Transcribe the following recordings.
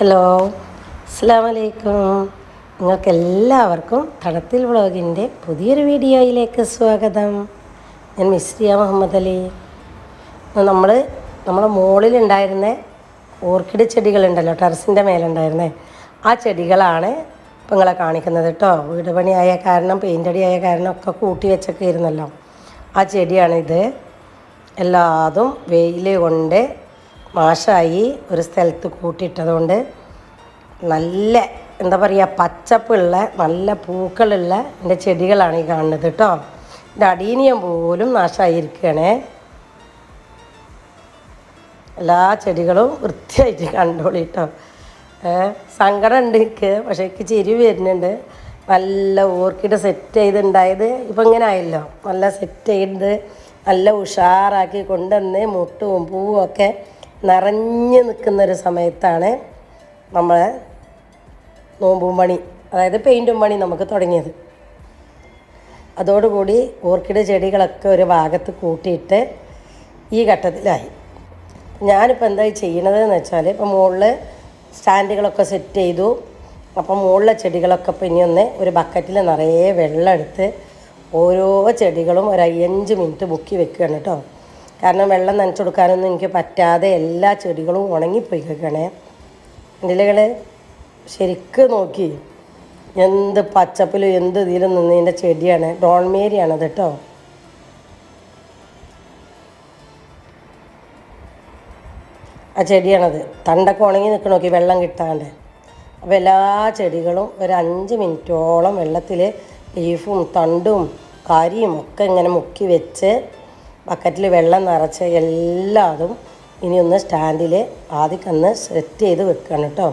Hello അസ്സാം വലൈക്കും നിങ്ങൾക്ക് എല്ലാവർക്കും തണത്തിൽ വ്ളോഗിന്റെ പുതിയൊരു വീഡിയോയിലേക്ക് സ്വാഗതം. ഞാൻ മിസ്രിയ മുഹമ്മദ് അലി. നമ്മൾ നമ്മുടെ മുകളിലുണ്ടായിരുന്ന ഓർക്കിഡ് ചെടികളുണ്ടല്ലോ ടെറസിന്റെ മേലുണ്ടായിരുന്നേ. ആ ചെടികളാണ് ഇപ്പം നിങ്ങളെ കാണിക്കുന്നത് കേട്ടോ. വീട് പണിയായ കാരണം പെയിന്റ് അടിയായ കാരണം ഒക്കെ കൂട്ടി വെച്ചൊക്കെ ഇരുന്നല്ലോ ആ ചെടിയാണിത്. എല്ലാതും വെയിൽ കൊണ്ട് മാഷായി ഒരു സ്ഥലത്ത് കൂട്ടിയിട്ടതുകൊണ്ട് നല്ല എന്താ പറയുക പച്ചപ്പുള്ള നല്ല പൂക്കളുള്ള എന്റെ ചെടികളാണ് ഈ കാണുന്നത് കേട്ടോ. എന്റെ അടീനിയം പോലും നാശമായിരിക്കുകയാണേ എല്ലാ ചെടികളും വൃത്തിയായിട്ട് കണ്ടോളി കേട്ടോ. സങ്കടം ഉണ്ട് എനിക്ക് പക്ഷേ എനിക്ക് ചിരി വരുന്നുണ്ട്. നല്ല ഓർക്കിഡ് സെറ്റ് ചെയ്തുണ്ടായത് ഇപ്പം ഇങ്ങനെ ആയല്ലോ. നല്ല സെറ്റ് ചെയ്ത് നല്ല ഉഷാറാക്കി കൊണ്ടുവന്ന് മുട്ടും പൂവും ഒക്കെ നിറഞ്ഞു നിൽക്കുന്നൊരു സമയത്താണ് നമ്മൾ നോമ്പും പണി അതായത് പെയിന്റും പണി നമുക്ക് തുടങ്ങിയത്. അതോടുകൂടി ഓർക്കിഡ് ചെടികളൊക്കെ ഒരു ഭാഗത്ത് കൂട്ടിയിട്ട് ഈ ഘട്ടത്തിലായി. ഞാനിപ്പോൾ എന്താ ചെയ്യണതെന്ന് വെച്ചാൽ ഇപ്പോൾ മുകളിൽ സ്റ്റാൻഡുകളൊക്കെ സെറ്റ് ചെയ്തു. അപ്പം മുകളിലെ ചെടികളൊക്കെ ഇപ്പം ഇനി ഒന്ന് ഒരു ബക്കറ്റിൽ നിറയെ വെള്ളം എടുത്ത് ഓരോ ചെടികളും ഒരു അയ്യഞ്ച് മിനിറ്റ് മുക്കി വെക്കുകയാണ് കേട്ടോ. കാരണം വെള്ളം നനച്ചു കൊടുക്കാനൊന്നും എനിക്ക് പറ്റാതെ എല്ലാ ചെടികളും ഉണങ്ങിപ്പോയി കേൾക്കണേ. ഇലകൾ ശരിക്ക് നോക്കി. എന്ത് പച്ചപ്പിലും എന്ത് ഇതിലും നിന്നതിന്റെ ചെടിയാണ്. ഡോൺമേരിയാണത് കേട്ടോ. ആ ചെടിയാണത്. തണ്ടൊക്കെ ഉണങ്ങി നിൽക്കണ നോക്കി വെള്ളം കിട്ടാണ്ട്. അപ്പോൾ എല്ലാ ചെടികളും ഒരു അഞ്ച് മിനിറ്റോളം വെള്ളത്തിൽ ലീഫും തണ്ടും കാരിയും ഒക്കെ ഇങ്ങനെ മുക്കി വെച്ച് ബക്കറ്റിൽ വെള്ളം നിറച്ച് എല്ലാതും ഇനി ഒന്ന് സ്റ്റാൻഡിൽ ആദ്യമൊന്ന് സെറ്റ് ചെയ്ത് വെക്കണം കേട്ടോ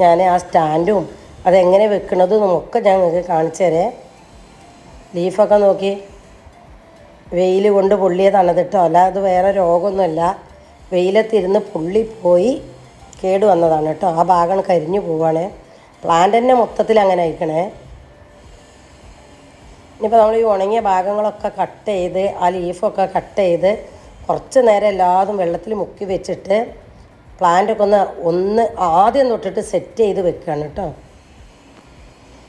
ഞാൻ ആ സ്റ്റാൻഡും അതെങ്ങനെ വെക്കണതും ഒക്കെ ഞാൻ നിങ്ങൾക്ക് കാണിച്ചു തരേ. ലീഫൊക്കെ നോക്കി. വെയിൽ കൊണ്ട് പൊള്ളിയതാണ് കേട്ടോ അല്ലാതെ വേറെ രോഗമൊന്നുമല്ല. വെയിലത്തിരുന്ന് പൊള്ളിപ്പോയി കേട് വന്നതാണ് കേട്ടോ ആ ഭാഗം കരിഞ്ഞു പോവാണ്. പ്ലാന്റ് തന്നെ മൊത്തത്തിൽ അങ്ങനെ അയക്കണേ ഇനിയിപ്പോൾ നമ്മൾ ഈ ഉണങ്ങിയ ഭാഗങ്ങളൊക്കെ കട്ട് ചെയ്ത് ആ ലീഫൊക്കെ കട്ട് ചെയ്ത് കുറച്ച് നേരം എല്ലാതും വെള്ളത്തിൽ മുക്കി വെച്ചിട്ട് പ്ലാന്റൊക്കെ ഒന്ന് ഒന്ന് ആദ്യം തൊട്ടിട്ട് സെറ്റ് ചെയ്ത് വെക്കുകയാണ് കേട്ടോ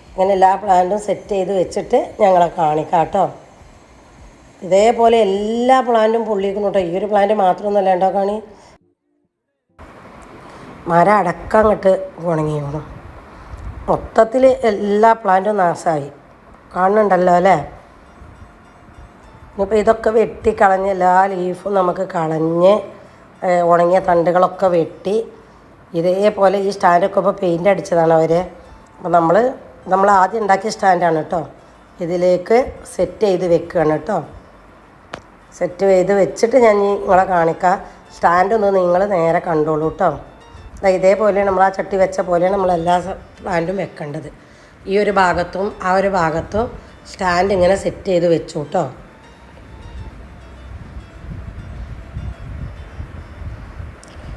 അങ്ങനെ എല്ലാ പ്ലാന്റും സെറ്റ് ചെയ്ത് വെച്ചിട്ട് ഞങ്ങളെ കാണിക്കാം കേട്ടോ ഇതേപോലെ എല്ലാ പ്ലാന്റും പൊള്ളിയിരിക്കുന്നു കേട്ടോ ഈ ഒരു പ്ലാന്റ് മാത്രമൊന്നുമല്ല കേട്ടോ കാണി. മരം അടക്കം അങ്ങോട്ട് ഉണങ്ങി മൊത്തത്തിൽ എല്ലാ പ്ലാന്റും നാശമായി കാണുന്നുണ്ടല്ലോ അല്ലേ? ഇനിയിപ്പോൾ ഇതൊക്കെ വെട്ടി വെട്ടിക്കളഞ്ഞ് എല്ലാ ലീഫും നമുക്ക് കളഞ്ഞ് ഉണങ്ങിയ തണ്ടുകളൊക്കെ വെട്ടി ഇതേപോലെ ഈ സ്റ്റാൻഡൊക്കെ ഇപ്പോൾ പെയിന്റ് അടിച്ചതാണ് അവർ അപ്പോൾ നമ്മൾ നമ്മൾ ആദ്യം ഉണ്ടാക്കിയ സ്റ്റാൻഡാണ് കേട്ടോ. ഇതിലേക്ക് സെറ്റ് ചെയ്ത് വെക്കുകയാണ് കേട്ടോ. സെറ്റ് ചെയ്ത് വെച്ചിട്ട് ഞാൻ നിങ്ങളെ കാണിക്കാം. സ്റ്റാൻഡ് ഒന്ന് നിങ്ങൾ നേരെ കണ്ടോളൂ കേട്ടോ. ഇതേപോലെ നമ്മൾ ആ ചട്ടി വെച്ച പോലെയാണ് നമ്മൾ എല്ലാ സ്റ്റാൻഡും വെക്കേണ്ടത്. ഈ ഒരു ഭാഗത്തും ആ ഒരു ഭാഗത്തും സ്റ്റാൻഡ് ഇങ്ങനെ സെറ്റ് ചെയ്ത് വെച്ചു കേട്ടോ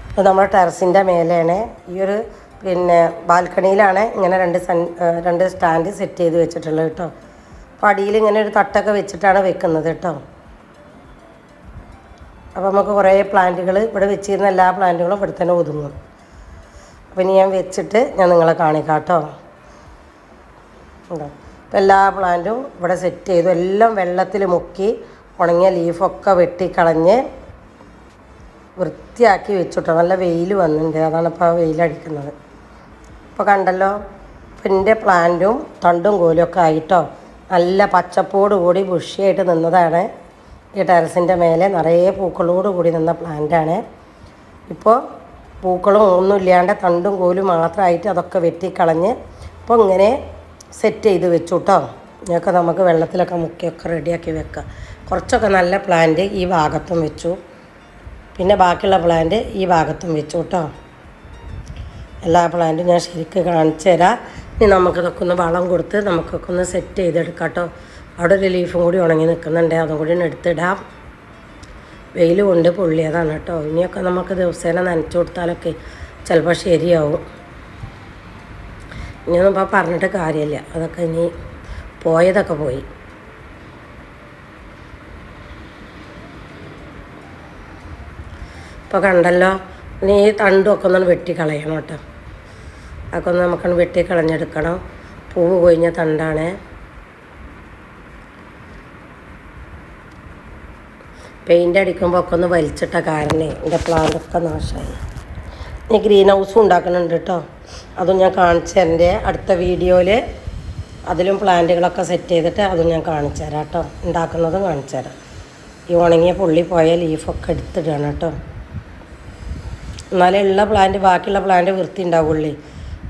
അപ്പോൾ നമ്മുടെ ടെറസിന്റെ മേലെയാണ്. ഈ ഒരു പിന്നെ ബാൽക്കണിയിലാണ് ഇങ്ങനെ രണ്ട് സൺ രണ്ട് സ്റ്റാൻഡ് സെറ്റ് ചെയ്ത് വെച്ചിട്ടുള്ളത് കേട്ടോ അപ്പോൾ അടിയിൽ ഇങ്ങനെ ഒരു തട്ടൊക്കെ വെച്ചിട്ടാണ് വെക്കുന്നത് കേട്ടോ അപ്പോൾ നമുക്ക് കുറേ പ്ലാന്റുകൾ ഇവിടെ വെച്ചിരുന്ന എല്ലാ പ്ലാന്റുകളും ഇവിടെ തന്നെ ഒതുങ്ങും. അപ്പോൾ ഇനി ഞാൻ വെച്ചിട്ട് ഞാൻ നിങ്ങളെ കാണിക്കാം കേട്ടോ ഉണ്ടോ? അപ്പോൾ എല്ലാ പ്ലാന്റും ഇവിടെ സെറ്റ് ചെയ്തു. എല്ലാം വെള്ളത്തിൽ മുക്കി ഉണങ്ങിയ ലീഫൊക്കെ വെട്ടിക്കളഞ്ഞ് വൃത്തിയാക്കി വെച്ചിട്ടോ. നല്ല വെയിൽ വന്നിട്ടുണ്ട്. അതാണ് ഇപ്പോൾ വെയിലടിക്കുന്നത് ഇപ്പോൾ കണ്ടല്ലോ എന്റെ പ്ലാന്റും തണ്ടും കോലും ഒക്കെ ആയിട്ടോ. നല്ല പച്ചപ്പോട് കൂടി ബുഷിയായിട്ട് നിന്നതാണ്. ഈ ടെറസിന്റെ മേലെ നിറയെ പൂക്കളോട് കൂടി നിന്ന പ്ലാന്റാണ്. ഇപ്പോൾ പൂക്കളും ഒന്നും ഇല്ലാണ്ട് തണ്ടും കോലും മാത്രമായിട്ട് അതൊക്കെ വെട്ടിക്കളഞ്ഞ് ഇപ്പോൾ ഇങ്ങനെ സെറ്റ് ചെയ്ത് വെച്ചു കേട്ടോ ഇതൊക്കെ നമുക്ക് വെള്ളത്തിലൊക്കെ മുക്കിയൊക്കെ റെഡിയാക്കി വെക്കാം. കുറച്ചൊക്കെ നല്ല പ്ലാന്റ് ഈ ഭാഗത്തും വെച്ചു. പിന്നെ ബാക്കിയുള്ള പ്ലാന്റ് ഈ ഭാഗത്തും വെച്ചു കേട്ടോ എല്ലാ പ്ലാന്റും ഞാൻ ശരിക്കും കാണിച്ചു തരാം. ഇനി നമുക്കിതൊക്കെ ഒന്ന് വളം കൊടുത്ത് നമുക്കൊക്കെ ഒന്ന് സെറ്റ് ചെയ്തെടുക്കാം കേട്ടോ അവിടെ ഒരു ലീഫും കൂടി ഉണങ്ങി നിൽക്കുന്നുണ്ട്. അതും കൂടി എടുത്തിടാം. വെയിൽ കൊണ്ട് പൊള്ളിയതാണ് കേട്ടോ. ഇനിയൊക്കെ നമുക്ക് ദിവസേന നനച്ചു കൊടുത്താലൊക്കെ ചിലപ്പോൾ ശരിയാവും. ഇപ്പം പറഞ്ഞിട്ട് കാര്യമില്ല. അതൊക്കെ ഇനി പോയതൊക്കെ പോയി. ഇപ്പോൾ കണ്ടല്ലോ ഇനി ഈ തണ്ടും ഒക്കെ ഒന്ന് വെട്ടിക്കളയണം കേട്ടോ. അതൊക്കെ ഒന്ന് നമുക്കൊന്ന് വെട്ടിക്കളഞ്ഞെടുക്കണം പൂവ് കൊഴിഞ്ഞ തണ്ടാണ്. പെയിന്റ് അടിക്കുമ്പോൾ ഒക്കെ ഒന്ന് വലിച്ചിട്ട കാരണേ എന്റെ പ്ലാന്റൊക്കെ നാശമായി. ഇനി ഗ്രീൻ ഹൗസും ഉണ്ടാക്കുന്നുണ്ട് കേട്ടോ. അതും ഞാൻ കാണിച്ചു എന്റെ അടുത്ത വീഡിയോയിൽ അതിലും പ്ലാന്റുകളൊക്കെ സെറ്റ് ചെയ്തിട്ട് അതും ഞാൻ കാണിച്ചു തരാം കേട്ടോ. ഉണ്ടാക്കുന്നതും കാണിച്ചു തരാം. ഈ ഉണങ്ങിയ പുള്ളി പോയ ലീഫൊക്കെ എടുത്തിടണം കേട്ടോ. എന്നാലേ ഉള്ള പ്ലാന്റ് ബാക്കിയുള്ള പ്ലാന്റ് വൃത്തി ഉണ്ടാവുള്ളൂ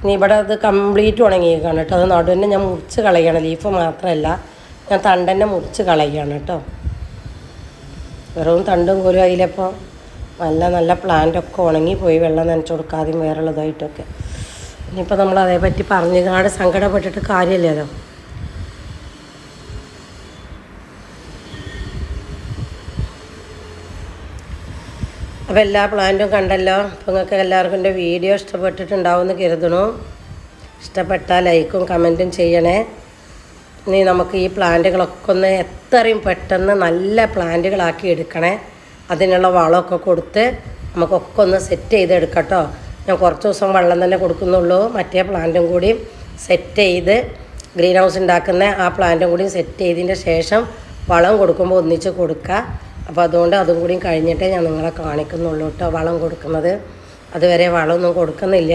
ഇനി ഇവിടെ അത് കംപ്ലീറ്റ് ഉണങ്ങിയേക്കാണ് കേട്ടോ. അത് നടുവന്നെ ഞാൻ മുറിച്ച് കളയുകയാണ്. ലീഫ് മാത്രമല്ല ഞാൻ തണ്ടന്നെ മുറിച്ച് കളയുകയാണ് കേട്ടോ. വെറും തണ്ടും കോലും അതിലപ്പോൾ നല്ല നല്ല പ്ലാന്റൊക്കെ ഉണങ്ങിപ്പോയി വെള്ളം നനച്ചു കൊടുക്കാതെയും വേറുള്ളതായിട്ടൊക്കെ ഇനിയിപ്പോൾ നമ്മൾ അതേപറ്റി പറഞ്ഞു കാട് സങ്കടപ്പെട്ടിട്ട് കാര്യമില്ലല്ലോ അപ്പോൾ എല്ലാ പ്ലാന്റും കണ്ടല്ലോ. അപ്പോൾ നിങ്ങൾക്ക് എല്ലാവർക്കും എന്റെ വീഡിയോ ഇഷ്ടപ്പെട്ടിട്ടുണ്ടാവുമെന്ന് കരുതണു ഇഷ്ടപ്പെട്ടാൽ ലൈക്കും കമന്റും ചെയ്യണേ. ഇനി നമുക്ക് ഈ പ്ലാന്റുകളൊക്കെ ഒന്ന് എത്രയും പെട്ടെന്ന് നല്ല പ്ലാന്റുകളാക്കി എടുക്കണേ. അതിനുള്ള വളമൊക്കെ കൊടുത്ത് നമുക്കൊക്കെ ഒന്ന് സെറ്റ് ചെയ്തെടുക്കട്ടോ. ഞാൻ കുറച്ച് ദിവസം വെള്ളം തന്നെ കൊടുക്കുന്നുള്ളൂ. മറ്റേ പ്ലാന്റും കൂടി സെറ്റ് ചെയ്ത് ഗ്രീൻ ഹൗസ് ഉണ്ടാക്കുന്ന ആ പ്ലാന്റും കൂടി സെറ്റ് ചെയ്തതിന്റെ ശേഷം വളം കൊടുക്കുമ്പോൾ ഒന്നിച്ച് കൊടുക്കുക അപ്പോൾ അതുകൊണ്ട് അതും കൂടി കഴിഞ്ഞിട്ടേ ഞാൻ നിങ്ങളെ കാണിക്കുന്നുള്ളൂ കേട്ടോ വളം കൊടുക്കുന്നത്. അതുവരെ വളമൊന്നും കൊടുക്കുന്നില്ല.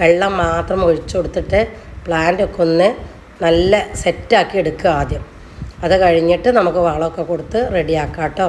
വെള്ളം മാത്രം ഒഴിച്ചു കൊടുത്തിട്ട് പ്ലാന്റൊക്കെ ഒന്ന് നല്ല സെറ്റാക്കി എടുക്കുക ആദ്യം. അത് കഴിഞ്ഞിട്ട് നമുക്ക് വളമൊക്കെ കൊടുത്ത് റെഡിയാക്കാം കേട്ടോ